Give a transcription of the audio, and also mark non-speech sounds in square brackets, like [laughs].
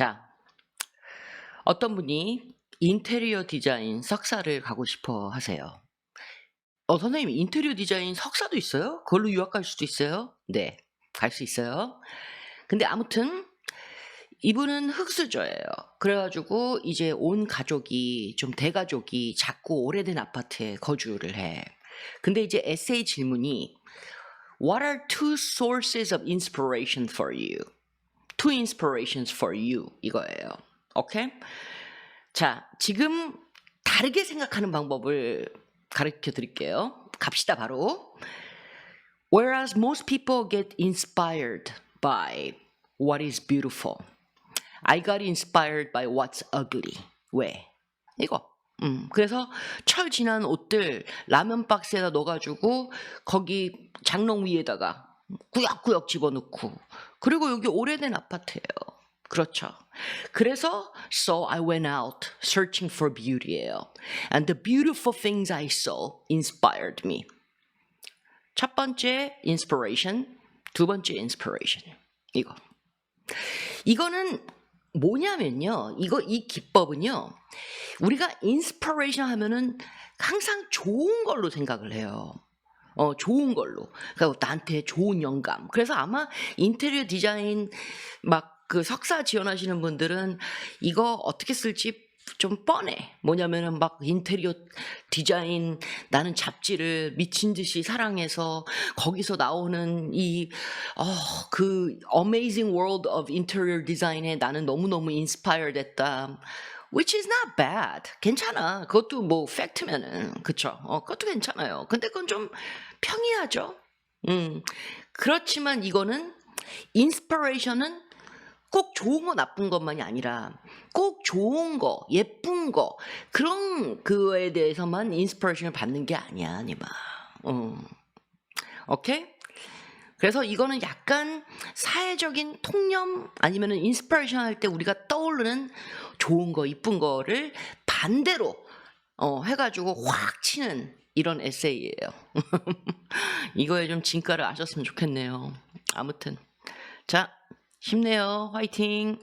자, 어떤 분이 인테리어 디자인 석사를 가고 싶어 하세요. 어, 선생님, 인테리어 디자인 석사도 있어요? 그걸로 유학 갈 수도 있어요? 네, 갈 수 있어요. 근데 아무튼, 이분은 흑수저예요. 그래가지고, 이제 온 가족이, 좀 대가족이 작고 오래된 아파트에 거주를 해. 근데 이제 에세이 질문이, What are two sources of inspiration for you? Two inspirations for you. 이거예요. 오케이? 자, 지금 다르게 생각하는 방법을 가르쳐 드릴게요. 갑시다, 바로. Whereas most people get inspired by what is beautiful, I got inspired by what's ugly. 왜? 이거. 음, 그래서 철 지난 옷들 라면 박스에다 넣어가지고 거기 장롱 위에다가 꾸역꾸역 집어넣고 그리고 여기 오래된 아파트예요. 그렇죠. 그래서 so I went out searching for beauty예요. And the beautiful things I saw inspired me. 첫 번째 inspiration, 두 번째 inspiration. 이거. 이거는 뭐냐면요. 이거 이 기법은요. 우리가 inspiration 하면은 항상 좋은 걸로 생각을 해요. 어, 좋은 걸로. 그러니까 나한테 좋은 영감. 그래서 아마 인테리어 디자인 막 그 석사 지원하시는 분들은 이거 어떻게 쓸지 좀 뻔해. 뭐냐면은 막 인테리어 디자인 나는 잡지를 미친 듯이 사랑해서 거기서 나오는 이 어, 그 amazing world of interior design에 나는 너무너무 inspired 됐다. Which is not bad. 괜찮아. 그것도 뭐 팩트면은 그쵸. 어, 그것도 괜찮아요. 근데 그건 좀 평이하죠. 음. 그렇지만 이거는 인스피레이션은 꼭 좋은 거 나쁜 것만이 아니라 꼭 좋은 거 예쁜 거 그런 그거에 대해서만 인스피레이션을 받는 게 아니야 니마 음. 오케이 그래서 이거는 약간 사회적인 통념 아니면은 인스피레이션 할 때 우리가 떠오르는 좋은 거 이쁜 거를 반대로 어, 해가지고 확 치는 이런 에세이예요 [laughs] 이거에 좀 진가를 아셨으면 좋겠네요 아무튼 자 힘내요. 화이팅.